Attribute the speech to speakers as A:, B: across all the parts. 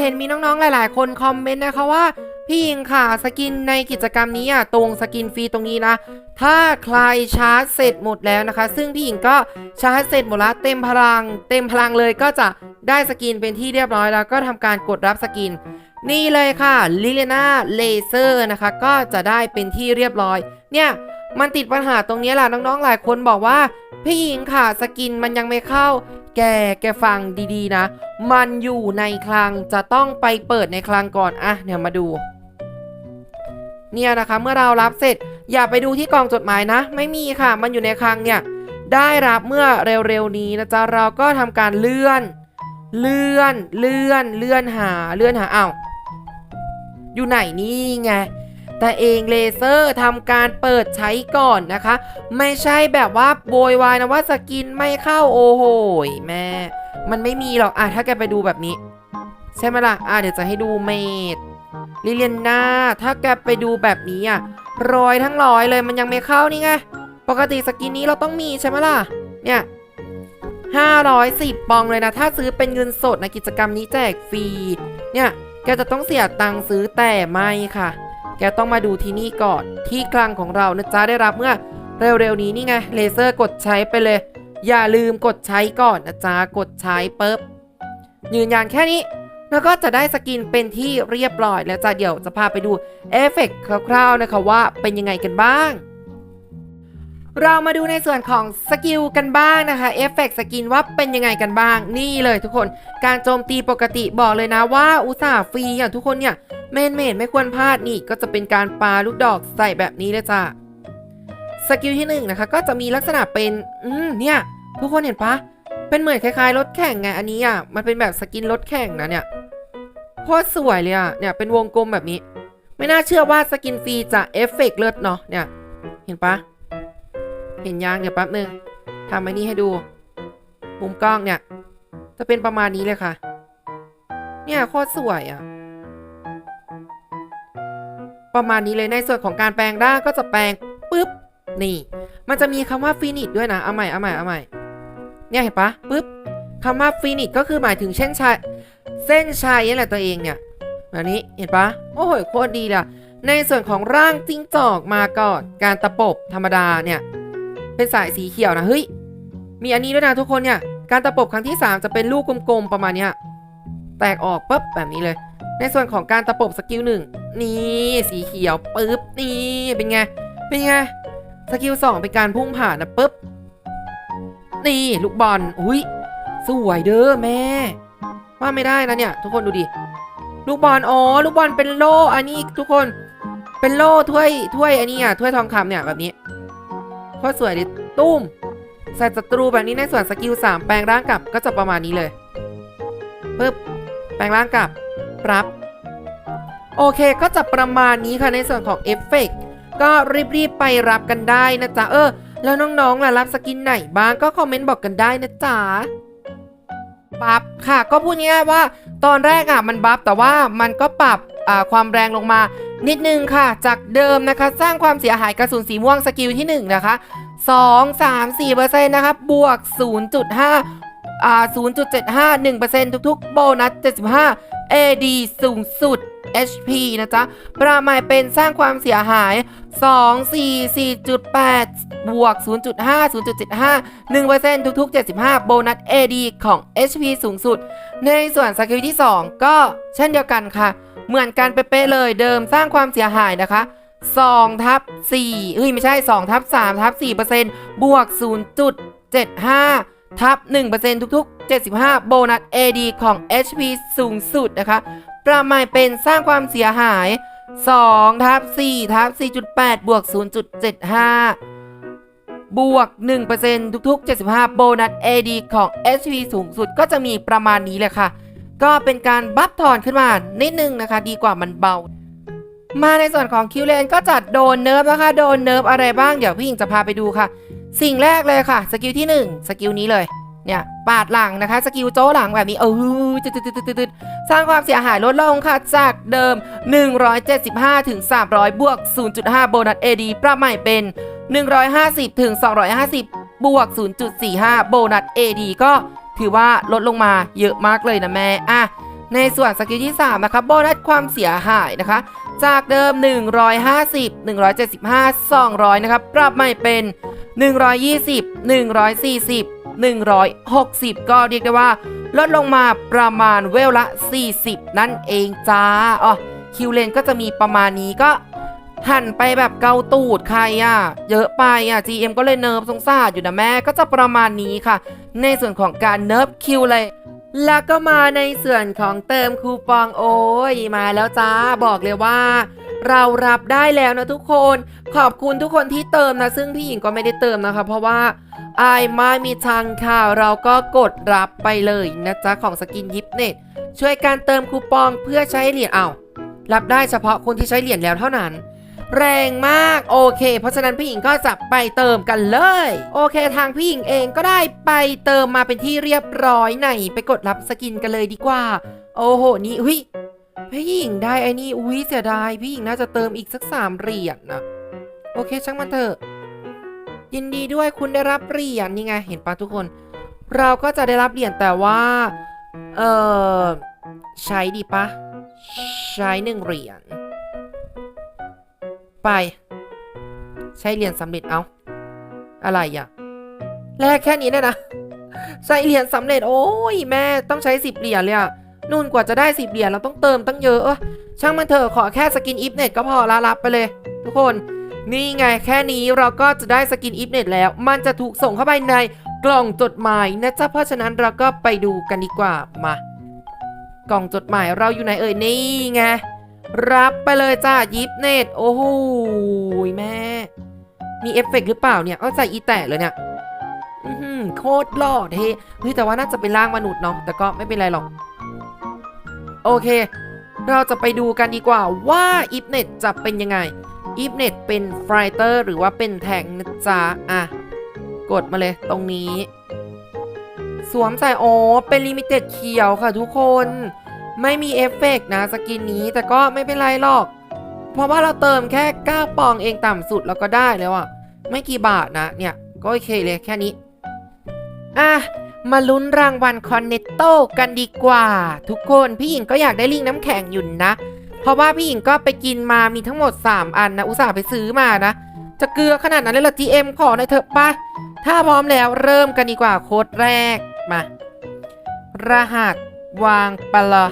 A: เห็นมีน้องๆ หลาย ๆ คนคอมเมนต์นะคะว่า พี่ยิงค่ะสกินในกิจกรรมนี้อะตรงสกินฟรีตรงนี้นะ ถ้าใครชาร์จเสร็จหมดแล้วนะคะ ซึ่งพี่หญิงก็ชาร์จเสร็จหมดแล้วเต็มพลัง เต็มพลังเลยก็จะได้สกินเป็นที่เรียบร้อยแล้วก็ทำการกดรับสกิน นี่เลยค่ะลิเลนาเลเซอร์นะคะ ก็จะได้เป็นที่เรียบร้อย เนี่ย มันติดปัญหาตรงนี้แหละน้องๆหลายคนบอกว่า พี่หญิงค่ะสกินมันยังไม่เข้า แกแกฟังดีๆนะ มันอยู่ในคลังจะต้องไปเปิดในคลังก่อนอะเดี๋ยวมาดู เนี่ยนะคะเมื่อเรารับเสร็จ อย่าไปดูที่กล่องจดหมายนะ ไม่มีค่ะ มันอยู่ในคลังเนี่ยได้รับเมื่อเร็วๆนี้นะจ๊ะเราก็ทำการเลื่อน เลื่อนเลื่อนเลื่อนหาเลื่อนหาเอ้าอยู่ไหนนี่ไง แต่เองเลเซอร์ทำการเปิดใช้ก่อนนะคะ ไม่ใช่แบบว่าโวยวายนะว่าสกินไม่เข้าโอ้โหแม่ มันไม่มีหรอกอะถ้าแกไปดูแบบนี้ ใช่ไหมล่ะอะเดี๋ยวจะให้ดูเมดลิเลียนนาถ้าแกไปดูแบบนี้อะรอยทั้งร้อยเลยมันยังไม่เข้านี่ไงปกติสกินนี้เราต้องมีใช่ไหมล่ะเนี่ย510 ปองเลยนะ ถ้าซื้อเป็นเงินสดในกิจกรรมนี้แจกฟรี เนี่ย แกจะต้องเสียตังค์ซื้อแต่ไม่ค่ะ แกต้องมาดูที่นี่ก่อน ที่คลังของเรานะจ๊ะได้รับเมื่อเร็วๆนี้นี่ไงเลเซอร์กดใช้ไปเลย อย่าลืมกดใช้ก่อนนะจ๊ะกดใช้ปุ๊บยืนยันแค่นี้ แล้วก็จะได้สกินเป็นที่เรียบร้อยแล้วจ้ะเดี๋ยวจะพาไปดูเอฟเฟกต์คร่าวๆนะคะว่าเป็นยังไงกันบ้าง เรามาดูในส่วนของสกิลกันบ้างนะคะเอฟเฟกต์สกินว่าเป็นยังไงกันบ้างนี่เลยทุกคนการโจมตีปกติบอกเลยนะว่าอุตส่าห์ฟรีอย่างทุกคนเนี่ยเมนเมนไม่ควรพลาดนี่ก็จะเป็นการปาลูกดอกใส่แบบนี้เลยจ้ะสกิลที่หนึ่งนะคะก็จะมีลักษณะเป็นอืมเนี่ยทุกคนเห็นปะเป็นเหมือนคล้ายๆรถแข่งไงอันนี้อะมันเป็นแบบสกินรถแข่งนะเนี่ยโคตรสวยเลยอะเนี่ยเป็นวงกลมแบบนี้ ไม่น่าเชื่อว่าสกินฟรีจะเอฟเฟกต์เลิศเนาะเนี่ยเห็นปะ เห็นยังเดี๋ยวแป๊บนึงทำไอันนี้ให้ดู มุมกล้องเนี่ย จะเป็นประมาณนี้เลยค่ะ เนี่ยโคตรสวยอะ่ะ ประมาณนี้เลยในส่วนของการแปลงร่างก็จะแปลงปุ๊บ นี่ มันจะมีคำว่าฟินิชด้วยนะ เอาใหม่ เอาใหม่ เอาใหม่ เนี่ยเห็นปะปุ๊บคำว่าฟินิชก็คือหมายถึงเส้นชัย เส้นชัยนี่แหละตัวเองเนี่ยแบบนี้เห็นปะโอ้โหโคตรดีเลยในส่วนของร่างจิ้งจอกมาก่อน การตะปบธรรมดาเนี่ย เป็นสายสีเขียวนะเฮ้ย มีอันนี้ด้วยนะทุกคนเนี่ย การตะปบครั้งที่ 3 จะเป็นลูกกลมๆประมาณเนี้ยแตกออกปุ๊บแบบนี้เลย ในส่วนของการตะปบสกิลหนึ่งนี่สีเขียวปุ๊บนี่เป็นไง เป็นไงสกิลสองเป็นการพุ่งผ่านนะปุ๊บนี่ลูกบอลอุ้ยสวยเด้อแม่ ว่าไม่ได้นะเนี่ย ทุกคนดูดิลูกบอลอ๋อลูกบอลเป็นโล่อันนี้ทุกคน เป็นโล่ถ้วยถ้วยอันนี้อะถ้วยทองคำเนี่ยแบบนี้ โคตรสวยดิตุ้มใส่ศัตรูแบบนี้ในส่วนสกิล3แปลงร่างกลับก็จะประมาณนี้เลยปึ๊บแปลงร่างกลับรับ โอเคก็จะประมาณนี้ค่ะในส่วนของเอฟเฟกต์ก็รีบๆไปรับกันได้นะจ๊ะเออ แล้วน้องๆล่ะรับสกินไหนบ้างก็คอมเมนต์บอกกันได้นะจ๊ะบัฟค่ะ ก็พูดง่ายๆว่า ตอนแรกอะมันบัฟแต่ว่ามันก็ปรับความแรงลงมา นิดนึงค่ะ จากเดิมนะคะ สร้างความเสียหายกระสุนสีม่วงสกิลที่ 1 นะคะ 2 3 4เปอร์เซ็นต์นะครับบวก 0.5อ่า0.75 1%ทุกๆ โบนัส 75 AD สูงสุด HP นะจ๊ะ ประมาณเป็นสร้างความเสียหาย 2 4 4.8 บวก 0.5 0.75 1%ทุกๆ 75 โบนัส AD ของ HP สูงสุด ในส่วนสกิลที่ 2 ก็เช่นเดียวกันค่ะ เหมือนกันเป๊ะๆเลย เดิมสร้างความเสียหายนะคะ2ทับ4เฮ้ยไม่ใช่2ทับ3ทับ4%บวก 0.75ทับ1%ทุกๆ 75 โบนัส AD ของ HP สูงสุดนะคะ ประมาณเป็นสร้างความเสียหาย2ทับ4ทับ4.8 บวก 0.75 บวก 1%ทุกๆ 75 โบนัส AD ของ HP สูงสุดก็จะมีประมาณนี้เลยค่ะ ก็เป็นการบัฟทอนขึ้นมานิดนึงนะคะ ดีกว่ามันเบา มาในส่วนของคิวเลนก็จัดโดนเนิร์ฟนะคะ โดนเนิร์ฟอะไรบ้างเดี๋ยวพี่หญิงจะพาไปดูค่ะ สิ่งแรกเลยค่ะ สกิลที่ 1 สกิลนี้เลยเนี่ยปาดหลังนะคะ สกิลโจ้หลังแบบนี้เออตึ๊ดตึ๊ดดสร้างความเสียหายลดลงค่ะ จากเดิม 175 ถึง 300 บวก 0.5 โบนัส AD ประใหม่เป็น 150 ถึง 250 บวก 0.45 โบนัส AD ก็ ถือว่าลดลงมาเยอะมากเลยนะแม่อะในส่วนสกิลที่ 3 นะคะโบนัสความเสียหายนะคะ จากเดิม 150 175 200 นะครับ ปรับใหม่เป็น 120 140 160 ก็เรียกได้ว่า ลดลงมาประมาณเวลละ 40 นั่นเองจ้าอ๋อคิวเลนก็จะมีประมาณนี้ก็ หันไปแบบเกาตูดใครอะ เยอะไปอะ GM ก็เลยเนิร์ฟสงสารอยู่นะแม่ก็จะประมาณนี้ค่ะ ในส่วนของการเนิร์ฟคิวเลยแล้วก็มาในส่วนของเติมคูปองโอ้ยมาแล้วจ้าบอกเลยว่า เรารับได้แล้วนะทุกคน ขอบคุณทุกคนที่เติมนะ ซึ่งพี่หญิงก็ไม่ได้เติมนะคะ เพราะว่าอายไม่มีทางค่ะ เราก็กดรับไปเลยนะจ๊ะของสกินยิปเน็ตช่วยการเติมคูปองเพื่อใช้เหรียญเอารับได้เฉพาะคนที่ใช้เหรียญแล้วเท่านั้น แรงมากโอเค เพราะฉะนั้นพี่หญิงก็จะไปเติมกันเลย โอเคทางพี่หญิงเองก็ได้ไปเติมมาเป็นที่เรียบร้อยไหน ไปกดรับสกินกันเลยดีกว่า โอ้โหนี่อุ้ยพี่หญิงได้ไอ้นี่อุ้ยเสียดายพี่หญิงน่าจะเติมอีกสักสามเหรียญนะโอเคช่างมันเถอะ ยินดีด้วยคุณได้รับเหรียญนี่ไงเห็นปะทุกคน เราก็จะได้รับเหรียญแต่ว่าเออใช้ดีปะใช้หนึ่งเหรียญ ไป ใช้เหรียญสำเร็จเอา อะไรอะ แลกแค่นี้เนี่ยนะ ใช้เหรียญสำเร็จ โอ้ยแม่ต้องใช้สิบเหรียญเลยอะนู่นกว่าจะได้สิบเหรียญเราต้องเติมตั้งเยอะเออช่างมันเถอะขอแค่สกินอิฟเน็ตก็พอละรับไปเลย ทุกคนนี่ไงแค่นี้เราก็จะได้สกินอิฟเน็ตแล้ว มันจะถูกส่งเข้าไปในกล่องจดหมายนะจ๊ะเพราะฉะนั้นเราก็ไปดูกันดีกว่ามา กล่องจดหมายเราอยู่ไหนเอ่ยนี่ไง รับไปเลยจ้ายิปเนตโอ้โหแม่ มีเอฟเฟกต์หรือเปล่าเนี่ย เอาใส่อีแตะเลยเนี่ยอื้อหือโคตรหล่อเท่เฮ้ยแต่ว่าน่าจะเป็นร่างมนุษย์เนาะแต่ก็ไม่เป็นไรหรอก โอเค เราจะไปดูกันดีกว่าว่าอิฟเน็ตจะเป็นยังไงอิฟเน็ตเป็นไฟเตอร์หรือว่าเป็นแทงนะจ๊ะอะ กดมาเลยตรงนี้ สวมใส่โอ้เป็นลิมิเต็ดเขียวค่ะทุกคน ไม่มีเอฟเฟกต์นะสกินนี้แต่ก็ไม่เป็นไรหรอก เพราะว่าเราเติมแค่ 9 ปองเองต่ำสุดเราก็ได้แล้วอะไม่กี่บาทนะเนี่ย ก็โอเคเลยแค่นี้ อะ มาลุ้นรางวัลคอนเนตโต้กันดีกว่า ทุกคนพี่หญิงก็อยากได้ลิงน้ำแข็งอยู่นะ เพราะว่าพี่หญิงก็ไปกินมามีทั้งหมด 3 อันนะ อุตส่าห์ไปซื้อมานะ จะเกลือขนาดนั้นเลยเหรอ GM ขอหน่อยเถอะไปถ้าพร้อมแล้วเริ่มกันดีกว่าโค้ดแรกมา รหัส วางปะละ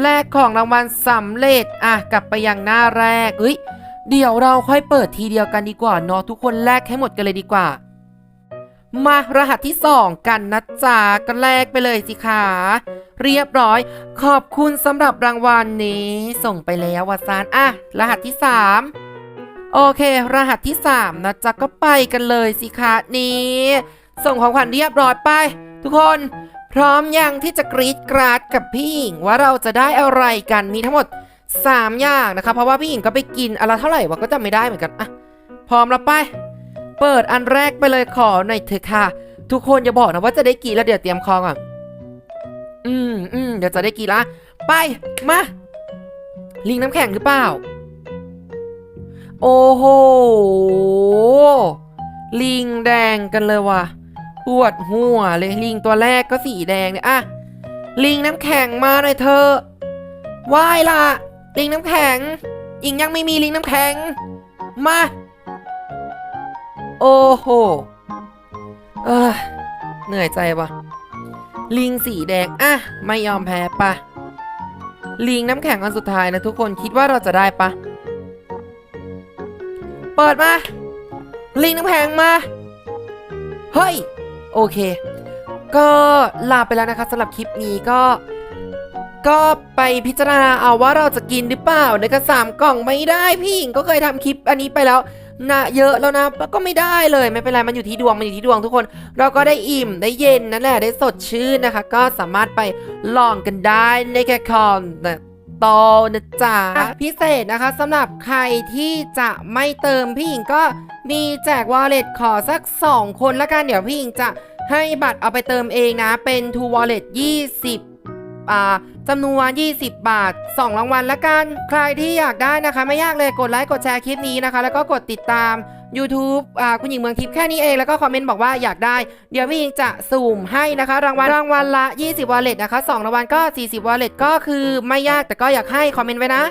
A: แลกของรางวัลสำเร็จ อะ กลับไปยังหน้าแรกเฮ้ย เดี๋ยวเราค่อยเปิดทีเดียวกันดีกว่าเนาะทุกคนแลกให้หมดกันเลยดีกว่า มารหัสที่2กันนะจ๊ะก็แลกไปเลยสิคะเรียบร้อย ขอบคุณสำหรับรางวัลนี้ ส่งไปแล้ววาซานอะ รหัสที่3โอเค รหัสที่3นะจ๊ะก็ไปกันเลยสิคะนี้ ส่งของขวัญเรียบร้อยไป ทุกคน พร้อมยังที่จะกรีดกราดกับพี่หญิงว่าเราจะได้อะไรกันมีทั้งหมด 3 อย่างนะคะเพราะว่าพี่หญิงก็ไปกินอะไรเท่าไหร่วะก็จำไม่ได้เหมือนกันอะพร้อมแล้วไป เปิดอันแรกไปเลยขอหน่อยเถอะค่ะ ทุกคนอย่าบอกนะว่าจะได้กี่แล้วเดี๋ยวเตรียมคองอะอืมอืมเดี๋ยวจะได้กี่ละไปมา ลิงน้ำแข็งหรือเปล่า โอ้โหลิงแดงกันเลยว่ะ วดหัวเลยลิงตัวแรกก็สีแดงเนี่ยอะลิงน้ำแข็งมาหน่อยเธอว่ายละลิงน้ำแข็งอิงยังไม่มีลิงน้ำแข็ง มา โอ้โหเออเหนื่อยใจวะลิงสีแดงอะไม่ยอมแพ้ปะลิงน้ำแข็งอันสุดท้ายนะทุกคนคิดว่าเราจะได้ปะเปิดมา ลิงน้ำแข็งมา เฮ้ย โอเค ก็ลาไปแล้วนะคะสำหรับคลิปนี้ก็ ก็ไปพิจารณาเอาว่าเราจะกินหรือเปล่าในกระสามกล่องไม่ได้พี่หญิงก็เคยทำคลิปอันนี้ไปแล้วนะเยอะแล้วนะก็ไม่ได้เลยไม่เป็นไรมันอยู่ที่ดวงมันอยู่ที่ดวงทุกคน เราก็ได้อิ่มได้เย็นนั่นแหละได้สดชื่นนะคะ ก็สามารถไปลองกันได้ในแคคอน โตนะจ๊ะพิเศษนะคะสำหรับใครที่จะไม่เติมพี่หญิงก็มีแจกวอลเล็ตขอสัก 2 คนละกันเดี๋ยวพี่หญิงจะให้บัตรเอาไปเติมเองนะ เป็น True Wallet 20อ่าจำนวน 20 บาท 2 รางวัลละกัน ใครที่อยากได้นะคะ ไม่ยากเลยกดไลค์กดแชร์คลิปนี้นะคะ แล้วก็กดติดตาม YouTube อ่าคุณหญิงเมืองทิพย์แค่นี้เองแล้วก็คอมเมนต์บอกว่าอยากได้ เดี๋ยวพี่หญิงจะสุ่มให้นะคะ รางวัลรางวัลละ 20วอลเล็ตนะคะ2รางวัลก็ 40วอลเล็ตก็คือไม่ยากแต่ก็อยากให้คอมเมนต์ไว้นะ